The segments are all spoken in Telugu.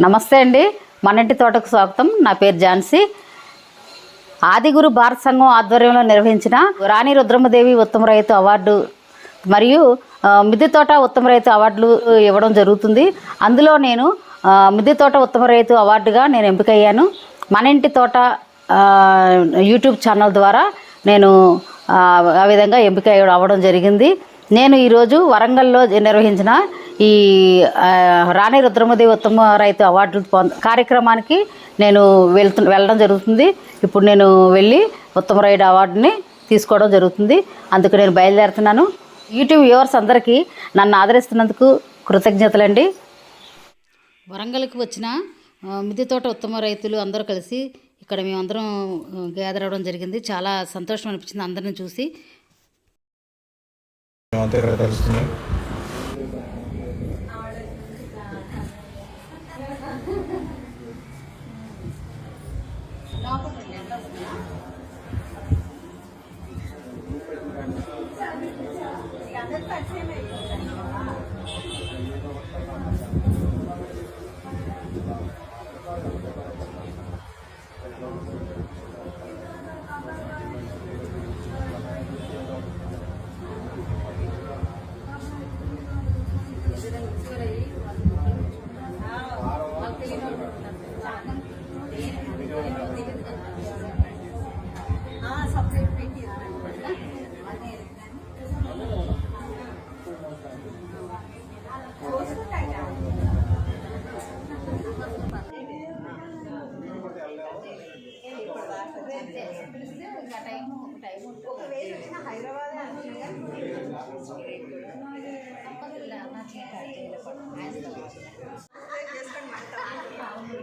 నమస్తే అండి. మన ఇంటి తోటకు స్వాగతం. నా పేరు ఝాన్సీ. ఆదిగురు భారత సంఘం ఆధ్వర్యంలో నిర్వహించిన రాణి రుద్రమదేవి ఉత్తమ రైతు అవార్డు మరియు ఆ, మిద్దె తోట ఉత్తమ రైతు అవార్డులు ఇవ్వడం జరుగుతుంది. అందులో నేను ఆ, మిద్దె తోట ఉత్తమ రైతు అవార్డుగా నేను ఎంపికయ్యాను. మన ఇంటి తోట యూట్యూబ్ ఛానల్ ద్వారా నేను ఆ విధంగా ఎంపిక అవ్వడం జరిగింది. నేను ఈరోజు వరంగల్లో నిర్వహించిన ఈ రాణి రుద్రమదేవి ఉత్తమ రైతు అవార్డులు పొంద కార్యక్రమానికి నేను వెళ్తు వెళ్ళడం జరుగుతుంది. ఇప్పుడు నేను వెళ్ళి ఉత్తమ రైతు అవార్డుని తీసుకోవడం జరుగుతుంది. అందుకు నేను బయలుదేరుతున్నాను. యూట్యూబ్ వ్యూవర్స్ అందరికీ నన్ను ఆదరిస్తున్నందుకు కృతజ్ఞతలండి. వరంగల్కి వచ్చిన మిద్దె తోట ఉత్తమ రైతులు అందరూ కలిసి ఇక్కడ మేమందరం గ్యాదర్ అవ్వడం జరిగింది. చాలా సంతోషం అనిపించింది అందరిని చూసి. మేమంతా ఇక్కడ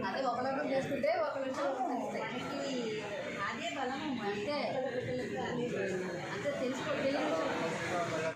అదే ఒకరు చేసుకుంటే ఒకరు అదే బలం అంతే అంతే తెలుసుకో.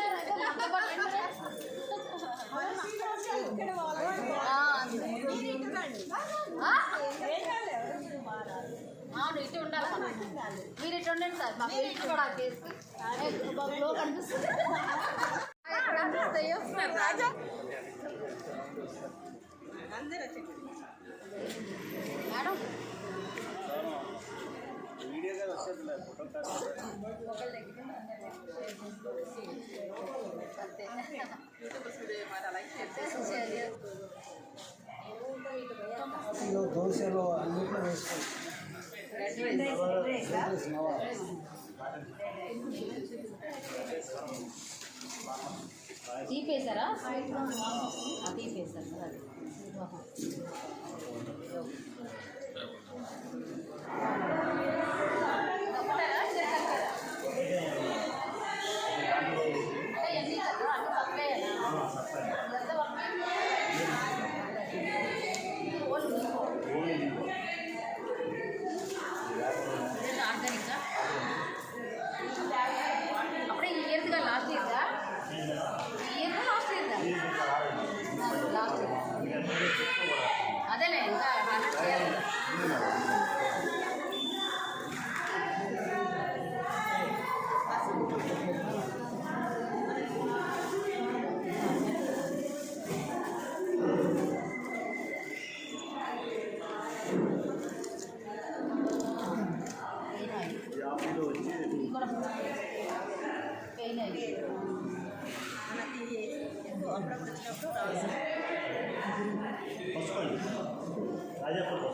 ఇటు ఉండాలి. మీరు ఇటు ఉండండి సార్ మా ఫేస్ కూడా ఫేస్లో కనిపిస్తుంది ఎక్కడ కనిపిస్తాయో మేడం. లో దోశలో అన్నిట్లో వేసుకోండి తీపేశారా? తీపేశారు అది. రాజా పెయిన్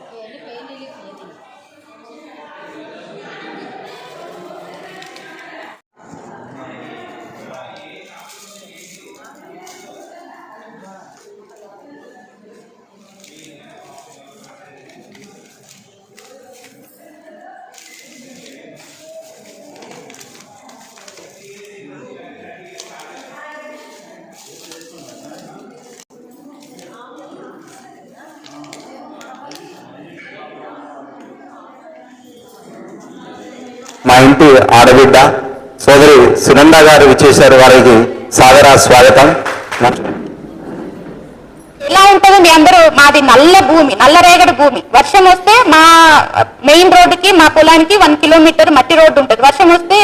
ఇంటి ఆడబిడ్డ సోదరి సునంద గారు విచ్చేశారు. వారికి సాదర స్వాగతం. ఎలా ఉంటుందండి అందరూ. మాది నల్ల భూమి నల్ల రేగడి భూమి. వర్షం వస్తే మా మెయిన్ రోడ్డుకి మా పొలానికి వన్ కిలోమీటర్ మట్టి రోడ్డు ఉంటుంది. వర్షం వస్తే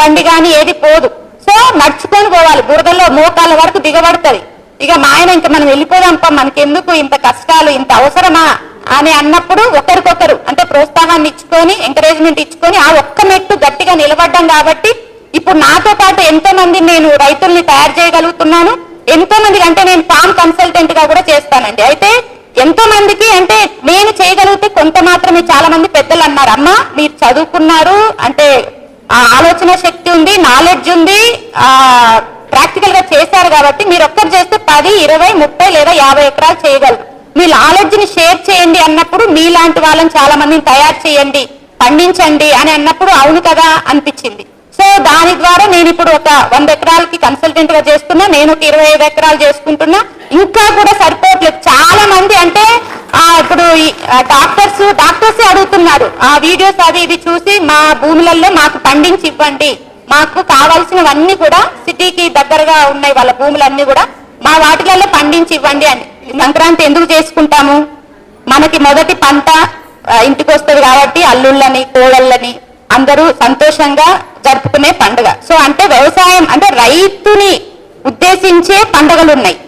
బండి కానీ ఏది పోదు. సో నడుచుకొని పోవాలి. బురదలో మోకాళ్ళ వరకు దిగబడుతుంది. ఇక మా ఆయన ఇంకా మనం వెళ్ళిపోదాంపా మనకెందుకు ఇంత కష్టాలు ఇంత అవసరమా? అని అన్నప్పుడు ఒకరికొకరు అంటే ప్రోత్సాహాన్ని ఇచ్చుకొని ఎంకరేజ్మెంట్ ఇచ్చుకొని ఆ ఒక్క మెట్టు గట్టిగా నిలబడ్డాం కాబట్టి ఇప్పుడు నాతో పాటు ఎంతో మంది నేను రైతుల్ని తయారు చేయగలుగుతున్నాను. ఎంతో మందికి అంటే నేను ఫామ్ కన్సల్టెంట్గా కూడా చేస్తానండి. అయితే ఎంతో మందికి అంటే నేను చేయగలిగితే కొంత మాత్రమే చాలా మంది పెద్దలు అన్నారు అమ్మా మీరు చదువుకున్నారు అంటే ఆలోచన శక్తి ఉంది నాలెడ్జ్ ఉంది ఆ ప్రాక్టికల్గా చేశారు కాబట్టి మీరు ఒక్కరు చేస్తే పది ఇరవై ముప్పై లేదా యాభై ఎకరాలు చేయగలరు. మీ లాలెడ్జ్ని షేర్ చేయండి అన్నప్పుడు మీలాంటి వాళ్ళని చాలా మందిని తయారు చేయండి పండించండి అని అన్నప్పుడు అవును కదా అనిపించింది. సో దాని ద్వారా నేను ఇప్పుడు ఒక వంద ఎకరాలకి కన్సల్టెంట్గా చేస్తున్నా నేను ఒక ఇరవై ఐదు ఎకరాలు చేసుకుంటున్నా. ఇంకా కూడా సరిపోవట్లేదు. చాలా మంది అంటే ఇప్పుడు డాక్టర్స్ డాక్టర్స్ అడుగుతున్నారు. ఆ వీడియోస్ అది ఇది చూసి మా భూములలో మాకు పండించి ఇవ్వండి. మాకు కావాల్సినవన్నీ కూడా సిటీకి దగ్గరగా ఉన్నాయి వాళ్ళ భూములన్నీ కూడా. మా వాటిలలో పండించి ఇవ్వండి అని. సంక్రాంతి ఎందుకు చేసుకుంటాము? మనకి మొదటి పంట ఇంటికి వస్తుంది కాబట్టి అల్లుళ్ళని కోడళ్ళని అందరూ సంతోషంగా జరుపుకునే పండుగ. సో అంటే వ్యవసాయం అంటే రైతుని ఉద్దేశించే పండుగలు ఉన్నాయి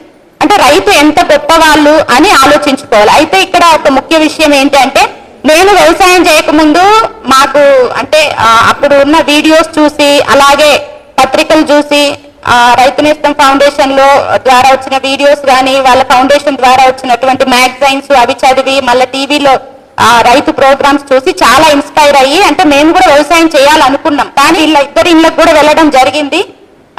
అంటే రైతు ఎంత గొప్పవాళ్ళు అని ఆలోచించుకోవాలి. అయితే ఇక్కడ ఒక ముఖ్య విషయం ఏంటంటే నేను వ్యవసాయం చేయకముందు మాకు అంటే అప్పుడు ఉన్న వీడియోస్ చూసి అలాగే పత్రికలు చూసి రైతు నేస్తం ఫౌండేషన్లో ద్వారా వచ్చిన వీడియోస్ కానీ వాళ్ళ ఫౌండేషన్ ద్వారా వచ్చినటువంటి మ్యాగజైన్స్ అవి చదివి మళ్ళీ టీవీలో ఆ రైతు ప్రోగ్రామ్స్ చూసి చాలా ఇన్స్పైర్ అయ్యి అంటే మేము కూడా వ్యవసాయం చేయాలనుకున్నాం. కానీ వీళ్ళ ఇద్దరు ఇళ్ళకి కూడా వెళ్ళడం జరిగింది.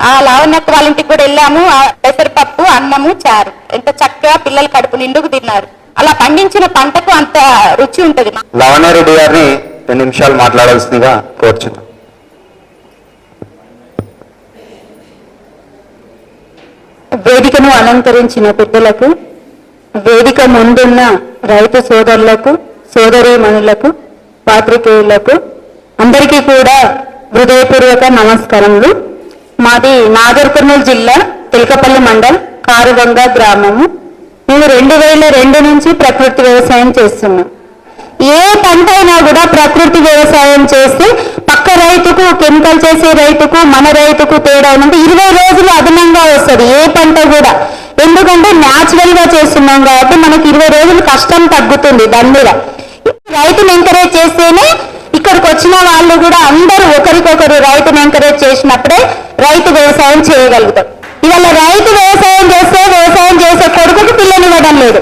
ఆ లావణ్యక్క వాళ్ళ ఇంటికి కూడా వెళ్ళాము. ఆ పెసరపప్పు అన్నము చారు. ఎంత చక్కగా పిల్లలు కడుపు నిండుకు తిన్నారు. అలా పండించిన పంటకు అంత రుచి ఉంటది. లవణారెడ్డి గారిని రెండు నిమిషాలు మాట్లాడాల్సిందిగా కోరుచున్నాం. వేదికను అలంకరించిన పెద్దలకు వేదిక ముందున్న రైతు సోదరులకు సోదరీమణులకు పాత్రికేయులకు అందరికీ కూడా హృదయపూర్వక నమస్కారములు. మాది నాగర్ కర్నూలు జిల్లా తిలకపల్లి మండల్ కారుగంగ గ్రామము. మేము రెండు వేల రెండు నుంచి ప్రకృతి వ్యవసాయం చేస్తున్నాం. ఏ పంట అయినా కూడా ప్రకృతి వ్యవసాయం చేస్తే ఒక్క రైతుకు కెమికల్ చేసే రైతుకు మన రైతుకు తేడా ఉందంటే ఇరవై రోజులు అదనంగా వస్తుంది ఏ పంట కూడా. ఎందుకంటే న్యాచురల్గా చేస్తున్నాం కాబట్టి మనకి ఇరవై రోజులు కష్టం తగ్గుతుంది దాని మీద రైతుని ఎంకరేజ్ చేస్తేనే ఇక్కడికి వచ్చిన వాళ్ళు కూడా అందరూ ఒకరికొకరు రైతుని ఎంకరేజ్ చేసినప్పుడే రైతు వ్యవసాయం చేయగలుగుతాం. ఇవాళ రైతు వ్యవసాయం చేస్తే వ్యవసాయం చేసే కొడుకుకి పిల్లనివ్వడం లేదు.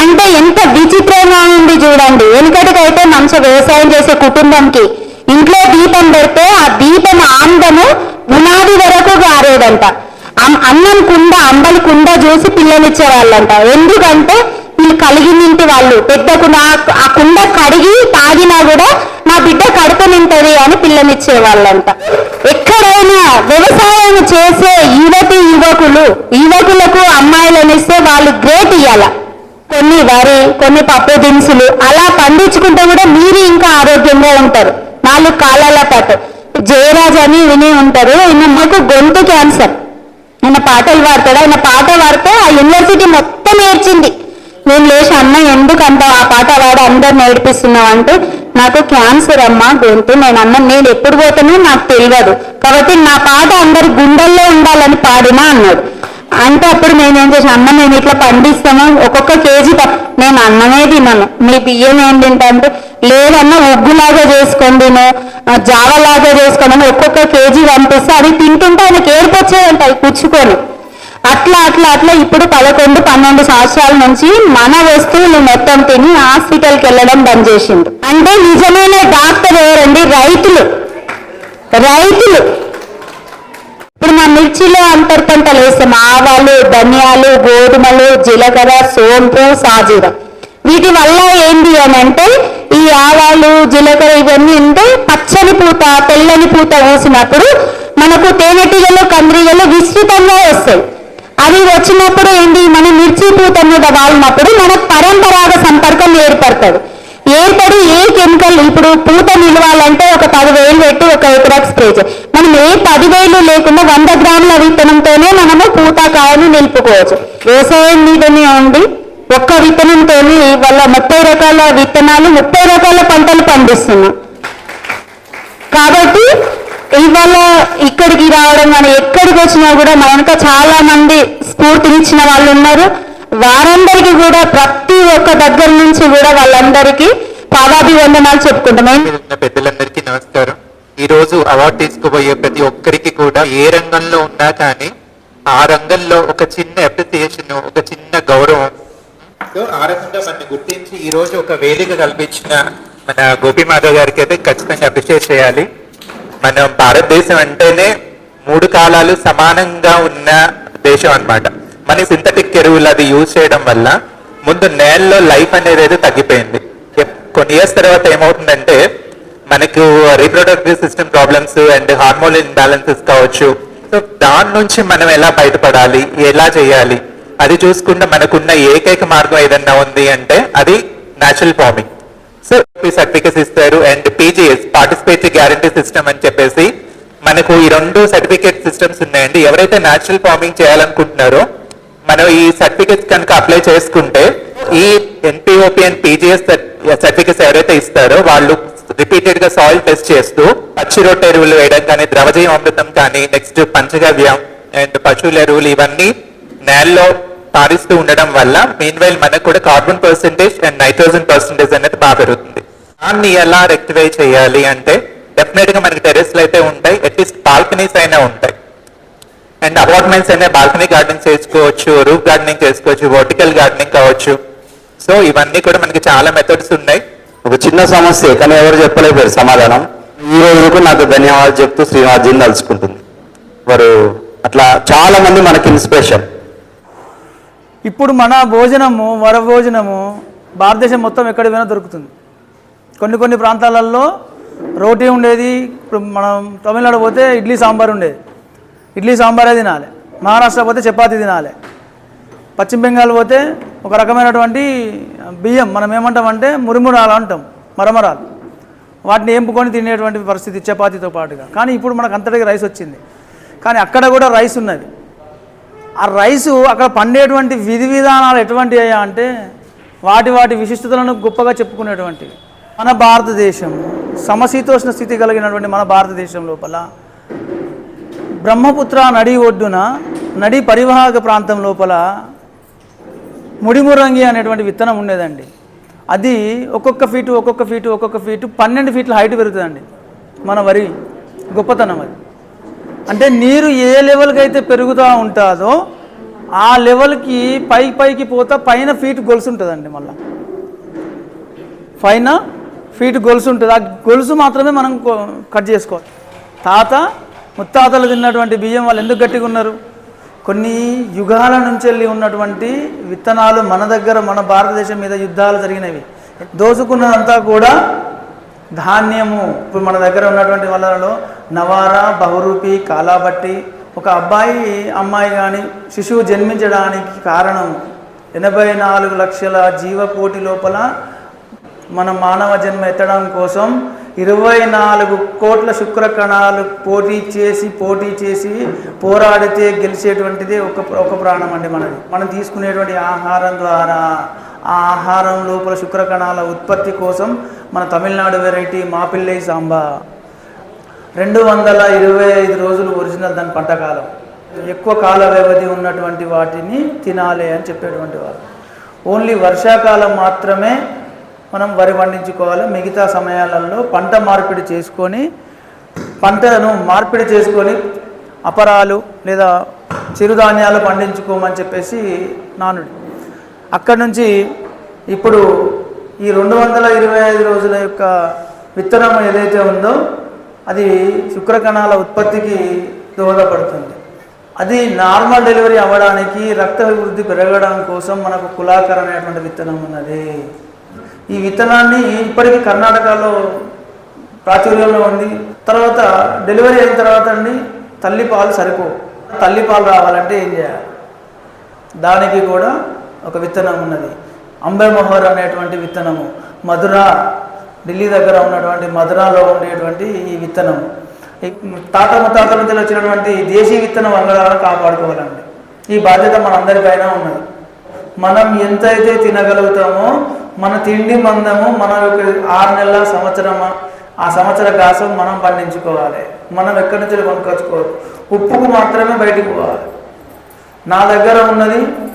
అంటే ఎంత విచిత్రంగా ఉంది చూడండి. వెనుకటికైతే మంచి వ్యవసాయం చేసే కుటుంబంకి ఇంట్లో దీపం పెడితే ఆ దీపం ఆందము ఉనాది వరకు గారేదంట. అన్నం కుండ అంబలి కుండ చూసి పిల్లనిచ్చే వాళ్ళంట ఎందుకంటే వీళ్ళు కలిగినింటి వాళ్ళు. పెద్ద కుండ ఆ- కుండ కడిగి తాగినా కూడా నా బిడ్డ కడుపు నింటది అని పిల్లనిచ్చే వాళ్ళంట ఎక్కడైనా వ్యవసాయం చేసే యువతి యువకులు యువకులకు అమ్మాయిలనిస్తే వాళ్ళు గ్రేట్ ఇయ్యాల. కొన్ని వరి కొన్ని పప్పు దినుసులు అలా పండించుకుంటే కూడా మీరు ఇంకా ఆరోగ్యంగా ఉంటారు. నాలుగు కాలాల పాటు. జయరాజ్ అని విని ఉంటారు. ఈయన మాకు గొంతు క్యాన్సర్. ఆయన పాటలు పాడతాడు. ఆయన పాట పాడితే ఆ యూనివర్సిటీ మొత్తం ఏడ్చింది. నేను లేచి అమ్మ ఎందుకు అంత ఆ పాట పాడి అందరు నేర్పిస్తున్నావు అంటే నాకు క్యాన్సర్ అమ్మ గొంతు. నేను అమ్మ నేను ఎప్పుడు పోతానో నాకు తెలియదు. కాబట్టి నా పాట అందరి గుండెల్లో ఉండాలని పాడినా అన్నాడు. అంటే అప్పుడు నేనేం చేసాను అమ్మ నేను ఇట్లా పండిస్తాము ఒక్కొక్క కేజీ నేను అన్నమే తిన్నాను మీ బియ్యం ఏం తింటా? అంటే లేదన్నా ఉగ్గులాగా చేసుకోండి జావలాగా చేసుకోండి ఒక్కొక్క కేజీ పంపిస్తే అది తింటుంటే ఆయనకి ఏర్పొచ్చేదంట కూర్చుకొని అట్లా అట్లా అట్లా ఇప్పుడు పదకొండు పన్నెండు సంవత్సరాల నుంచి మన వస్తువులు మొత్తం తిని హాస్పిటల్కి వెళ్ళడం బంద్ చేసిండు. అంటే నిజమైన డాక్టర్ ఎవరండి? రైతులు. రైతులు. ఇప్పుడు మా మిర్చిలో అంతర్ పంటలు వేస్తాం ఆవాలు ధనియాలు గోధుమలు జీలకర్ర సోంపు సాజీరా. వీటి వల్ల ఏంటి అని అంటే ఈ ఆవాలు జీలకర్ర ఇవన్నీ ఉంటే పచ్చని పూత తెల్లని పూత వేసినప్పుడు మనకు తేనెటీగలు కందిరీగలు విస్తృతంగా వస్తాయి. అవి వచ్చినప్పుడు ఏంటి మన మిర్చి పూత మీద వాలినప్పుడు మనకు పరంపరాగ సంపర్కం ఏర్పడుతుంది. ఏర్పడి ఏ కెమికల్ ఇప్పుడు పూత నిలవాలంటే ఒక పదివేలు పెట్టి ఒక ఎకరాకు స్ప్రే చేయాలి మనం ఏ పదివేలు లేకుండా వంద గ్రాముల విత్తనంతోనే మనము పూత కాయను నిలుపుకోవచ్చు. వ్యవసాయం మీదనే ఉండి ఒక్క విత్తనంతో వాళ్ళ ముప్పై రకాల విత్తనాలు ముప్పై రకాల పంటలు పండిస్తున్నాం. కాబట్టి ఇవాళ ఇక్కడికి రావడం కానీ ఎక్కడికి వచ్చినా కూడా మా వెనక చాలా మంది స్ఫూర్తినిచ్చిన వాళ్ళు ఉన్నారు. వారందరికీ కూడా ప్రతి ఒక్క దగ్గర నుంచి కూడా వాళ్ళందరికీ పాదాభివందనాలు చెప్పుకుంటాం. పెద్దలందరికీ నమస్కారం. ఈ రోజు అవార్డు తీసుకుపోయే ప్రతి ఒక్కరికి కూడా ఏ రంగంలో ఉన్నా కానీ ఆ రంగంలో ఒక చిన్న అప్రిసియేషన్ ఒక చిన్న గౌరవం సో ఆ రకంగా మనని గుర్తించి ఈ రోజు ఒక వేదిక కల్పించిన మన గోపిమాధవ్ గారికి అయితే ఖచ్చితంగా అప్రిషియేట్ చేయాలి. మన భారతదేశం అంటేనే మూడు కాలాలు సమానంగా ఉన్న దేశం అన్నమాట. మన సింథటిక్ ఎరువులు అది యూజ్ చేయడం వల్ల ముందు నేలలో లైఫ్ అనేది అయితే తగ్గిపోయింది. కొన్ని ఇయర్స్ తర్వాత ఏమవుతుందంటే మనకు reproductive system problems and hormone imbalances కావచ్చు. సో దాని నుంచి మనం ఎలా బయటపడాలి? ఎలా చేయాలి? అది చూసుకుంటే మనకున్న ఏకైక మార్గం ఏదన్నా ఉంది అంటే అది న్యాచురల్ ఫార్మింగ్ సో సర్టిఫికేట్స్ ఇస్తారు and PGS participatory guarantee system అని చెప్పేసి మనకు ఈ రెండు సర్టిఫికేట్ సిస్టమ్స్ ఉన్నాయండి. ఎవరైతే న్యాచురల్ ఫార్మింగ్ చేయాలనుకుంటున్నారో మనం ఈ సర్టిఫికేట్స్ కనుక అప్లై చేసుకుంటే ఈ ఎన్పిఓపి అండ్ పీజీఎస్ సర్టిఫికేట్స్ ఎవరైతే ఇస్తారో వాళ్ళు రిపీటెడ్గా సాయిల్ టెస్ట్ చేస్తూ పచ్చి రొట్టె ఎరువులు వేయడం కానీ ద్రవజయం అమృతం కానీ నెక్స్ట్ పంచగవ్యం అండ్ పశువుల ఎరువులు ఇవన్నీ నేలలో పారిస్తూ ఉండడం వల్ల మెయిన్ వైల్ మనకు కూడా carbon percentage and nitrogen percentage అనేది బాగా పెరుగుతుంది. దాన్ని ఎలా రెక్టిఫై చేయాలి అంటే డెఫినెట్గా మనకి టెరెస్లు అయితే ఉంటాయి అట్లీస్ట్ బాల్కనీస్ అయినా ఉంటాయి. అండ్ అపార్ట్మెంట్స్ అయినా బాల్కనీ గార్డెనింగ్ చేసుకోవచ్చు రూఫ్ గార్డెనింగ్ చేసుకోవచ్చు వర్టికల్ గార్డెనింగ్ కావచ్చు. సో ఇవన్నీ కూడా మనకి చాలా మెథడ్స్ ఉన్నాయి. ఒక చిన్న సమస్య కానీ ఎవరు చెప్పలేకపోయారు సమాధానం. ఈ రోజుకు నాకు ధన్యవాదాలు చెప్తూ శ్రీనివాసజీని తలుచుకుంటుంది. వారు అట్లా చాలా మంది మనకి ఇన్స్పిరేషన్ ఇప్పుడు మన భోజనము వర భోజనము భారతదేశం మొత్తం ఎక్కడ పోయినా దొరుకుతుంది. కొన్ని కొన్ని ప్రాంతాలలో రోటీ ఉండేది ఇప్పుడు మనం తమిళనాడు పోతే ఇడ్లీ సాంబార్ ఉండేది. ఇడ్లీ సాంబారే తినాలి. మహారాష్ట్ర పోతే చపాతి తినాలి. పశ్చిమ బెంగాల్ పోతే ఒక రకమైనటువంటి బియ్యం మనం ఏమంటామంటే మురిమురాలు అంటాం మరమరాలు. వాటిని ఎంపుకొని తినేటువంటి పరిస్థితి చపాతీతో పాటుగా. కానీ ఇప్పుడు మనకు అంతటికి రైస్ వచ్చింది. కానీ అక్కడ కూడా రైస్ ఉన్నది. ఆ రైసు అక్కడ పండేటువంటి విధి విధానాలు ఎటువంటి అయ్యా అంటే వాటి వాటి విశిష్టతలను గొప్పగా చెప్పుకునేటువంటివి మన భారతదేశం సమశీతోష్ణ స్థితి కలిగినటువంటి మన భారతదేశం లోపల బ్రహ్మపుత్ర నడి ఒడ్డున నడి పరివాహక ప్రాంతం లోపల ముడిమురంగి అనేటువంటి విత్తనం ఉండేదండి. అది ఒక్కొక్క ఫీటు ఒక్కొక్క ఫీటు ఒక్కొక్క ఫీటు పన్నెండు ఫీట్ల హైట్ పెరుగుతుందండి. మన వరి గొప్పతనం అది. అంటే నీరు ఏ లెవెల్కి అయితే పెరుగుతూ ఉంటుందో ఆ లెవెల్కి పై పైకి పోతా పైన ఫీట్ గొలుసు ఉంటుందండి మళ్ళీ. పైన ఫీట్ గొలుసు ఉంటుంది ఆ గొలుసు మాత్రమే మనం కట్ చేసుకోవాలి. తాత ముత్తాతలు తిన్నటువంటి బియ్యం వాళ్ళు ఎందుకు గట్టిగా ఉన్నారు? కొన్ని యుగాల నుంచి వెళ్ళి ఉన్నటువంటి విత్తనాలు మన దగ్గర మన భారతదేశం మీద యుద్ధాలు జరిగినవి. దోసుకున్నదంతా కూడా ధాన్యము. ఇప్పుడు మన దగ్గర ఉన్నటువంటి వాళ్ళలో నవారా బహురూపి కాలాబట్టి ఒక అబ్బాయి అమ్మాయి కానీ శిశువు జన్మించడానికి కారణం ఎనభై నాలుగు లక్షల జీవకోటి లోపల మన మానవ జన్మ ఎత్తడం కోసం ఇరవై నాలుగు కోట్ల శుక్ర కణాలు పోటీ చేసి పోటీ చేసి పోరాడితే గెలిచేటువంటిది ఒక ఒక ప్రాణం అండి మనది. మనం తీసుకునేటువంటి ఆహారం ద్వారా ఆ ఆహారం లోపల శుక్ర కణాల ఉత్పత్తి కోసం మన తమిళనాడు వెరైటీ మాపిల్లై సాంబా. రెండు వందల ఇరవై ఐదు రోజులు ఒరిజినల్ దాని పంటకాలం. ఎక్కువ కాల వ్యవధి ఉన్నటువంటి వాటిని తినాలి అని చెప్పేటువంటి వారు. ఓన్లీ వర్షాకాలం మాత్రమే మనం వరి పండించుకోవాలి. మిగతా సమయాలలో పంట మార్పిడి చేసుకొని పంటను మార్పిడి చేసుకొని అపరాలు లేదా చిరుధాన్యాలు పండించుకోమని చెప్పేసి నానుడి. అక్కడి నుంచి ఇప్పుడు ఈ రెండు వందల ఇరవై ఐదు రోజుల యొక్క విత్తనం ఏదైతే ఉందో అది శుక్రకణాల ఉత్పత్తికి దోహదపడుతుంది. అది నార్మల్ డెలివరీ అవ్వడానికి రక్త వృద్ధి పెరగడం కోసం మనకు కులాకర్ అనేటువంటి విత్తనం ఉన్నది. ఈ విత్తనాన్ని ఇప్పటికీ కర్ణాటకలో ప్రాచుర్యంలో ఉంది. తర్వాత డెలివరీ అయిన తర్వాత అండి తల్లిపాలు సరిపో సరిపోవు. రావాలంటే ఏం చేయాలి? దానికి కూడా ఒక విత్తనం ఉన్నది. అంబెమొహర్ అనేటువంటి విత్తనము. మధుర ఢిల్లీ దగ్గర ఉన్నటువంటి మధురాలో ఉండేటువంటి ఈ విత్తనము తాత ముత్తాతల నుంచి వచ్చినటువంటి దేశీ విత్తనం వంగడాలను కాపాడుకోవాలండి. ఈ బాధ్యత మనందరిపైన ఉన్నది. మనం ఎంతైతే తినగలుగుతామో మన తిండి మందము మన యొక్క ఆరు నెలల సంవత్సరం ఆ సంవత్సర కాసం మనం పండించుకోవాలి. మనం ఎక్కడి నుంచి కొనుక్కొచ్చుకోవాలి. ఉప్పుకు మాత్రమే బయటికి పోవాలి. నా దగ్గర ఉన్నది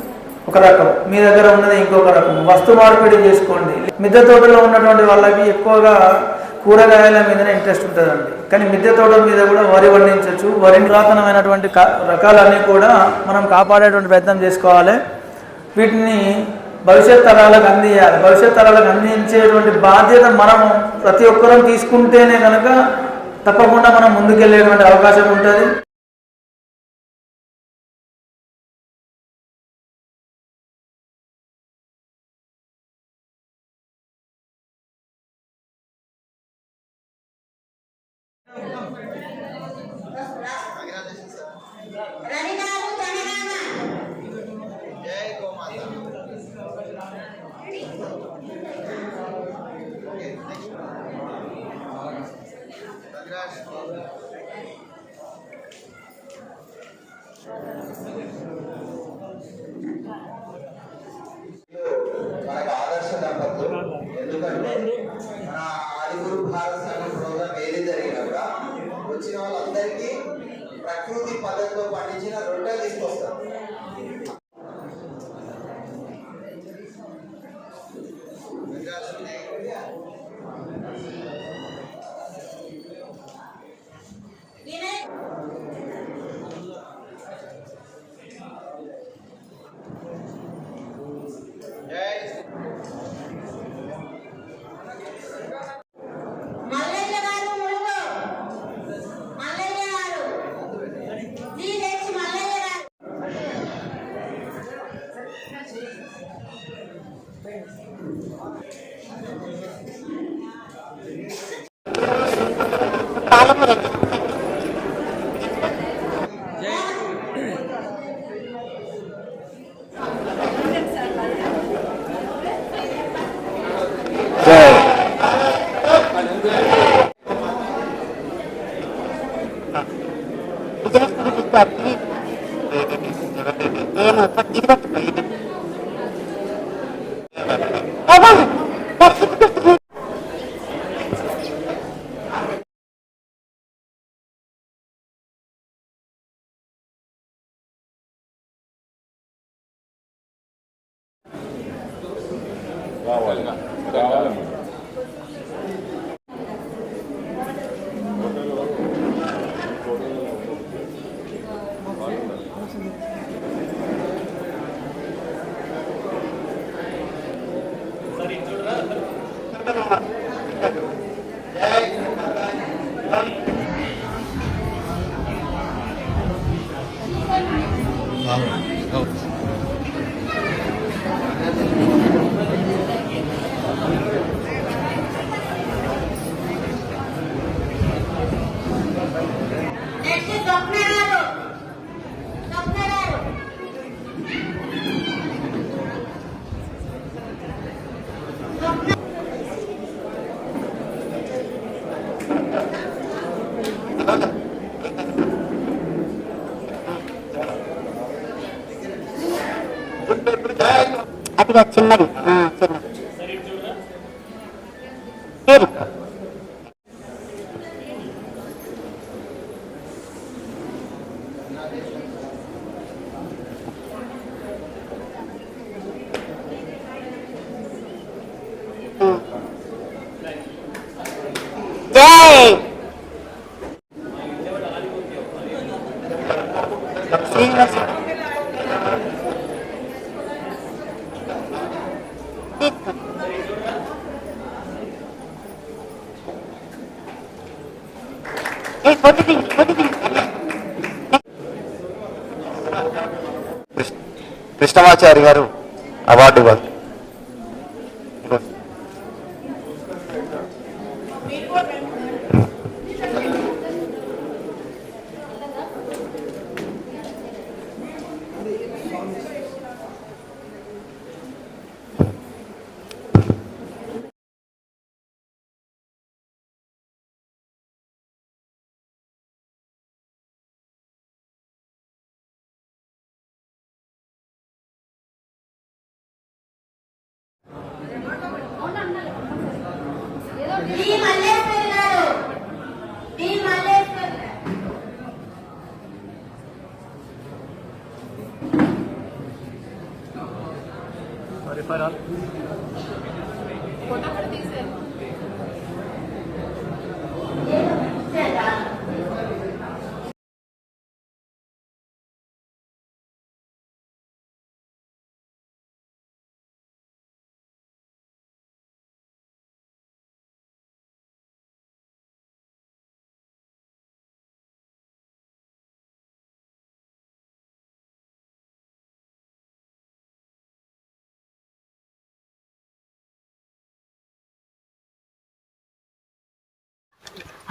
ఒక రకం. మీ దగ్గర ఉన్నది ఇంకొక రకం. వస్తు మార్పిడి చేసుకోండి. మిద్దె తోటలో ఉన్నటువంటి వాళ్ళకి ఎక్కువగా కూరగాయల మీదనే ఇంట్రెస్ట్ ఉంటుందండి. కానీ మిద్దె తోట మీద కూడా వరి పండించవచ్చు వరి పురాతనమైనటువంటి రకాలన్నీ కూడా మనం కాపాడేటువంటి ప్రయత్నం చేసుకోవాలి. వీటిని భవిష్యత్ తరాలకు అందియాలి. భవిష్యత్ తరాలకు అందించేటువంటి బాధ్యత మనం ప్రతి ఒక్కరం తీసుకుంటేనే కనుక తప్పకుండా మనం ముందుకెళ్ళేటువంటి అవకాశం ఉంటుంది. Yeah. కొద్దిగా చిన్నది. చిన్నది. పేరు కృష్ణమాచారి గారు అవార్డు ఇవ్వాలి డి మల్లేశ్వరి గారు డి మల్లేశ్వరి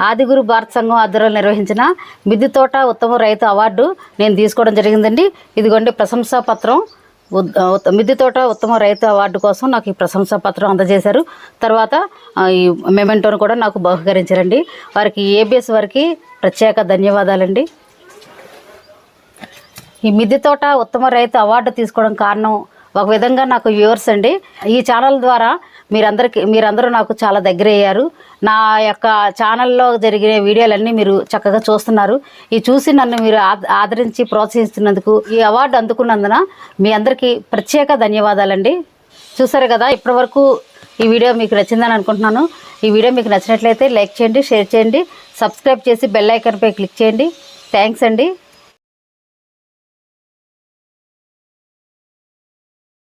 ఆదిగురు భారత సంఘం ఆధ్వర్యంలో నిర్వహించిన మిద్ది తోట ఉత్తమ రైతు అవార్డు నేను తీసుకోవడం జరిగిందండి. ఇదిగోండి ప్రశంసా పత్రం. ఉద్- మిద్దె తోట ఉత్తమ రైతు అవార్డు కోసం నాకు ఈ ప్రశంసా పత్రం అందజేశారు. తర్వాత ఈ మెమెంటోను కూడా నాకు బహుకరించారండి. వారికి ఏబిఎస్ వారికి ప్రత్యేక ధన్యవాదాలండి. ఈ మిద్దె తోట ఉత్తమ రైతు అవార్డు తీసుకోవడం కారణం ఒక విధంగా నాకు వ్యూవర్స్ అండి. ఈ ఛానల్ ద్వారా మీరందరికీ మీరందరూ నాకు చాలా దగ్గర అయ్యారు నా యొక్క ఛానల్లో జరిగిన వీడియోలన్నీ మీరు చక్కగా చూస్తున్నారు. ఈ చూసి నన్ను మీరు ఆదరించి ప్రోత్సహిస్తున్నందుకు ఈ అవార్డు అందుకున్నందున మీ అందరికీ ప్రత్యేక ధన్యవాదాలండి. చూసారు కదా ఇప్పటివరకు ఈ వీడియో మీకు నచ్చిందని అనుకుంటున్నాను. ఈ వీడియో మీకు నచ్చినట్లయితే లైక్ చేయండి షేర్ చేయండి సబ్స్క్రైబ్ చేసి బెల్ ఐకన్పై క్లిక్ చేయండి. థ్యాంక్స్ అండి.